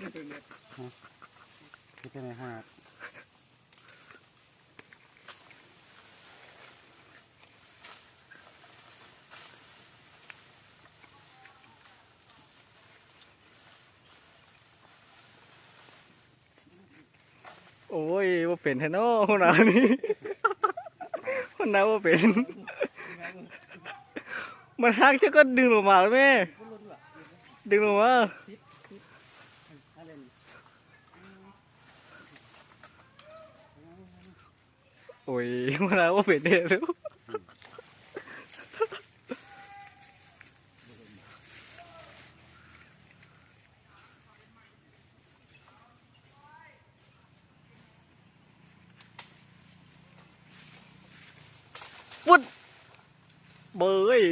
ที่เป็นไงฮะโอ้ยว่าเป็นแทนอคนหนานี่คนหนว่าเป็น มันฮักเจ้าก็ดึงลงมาแล้วแม่ ดึงลงมา โอ้ยมันหนาว่าเป็นเด็ดแล้วปุ๊ดเบย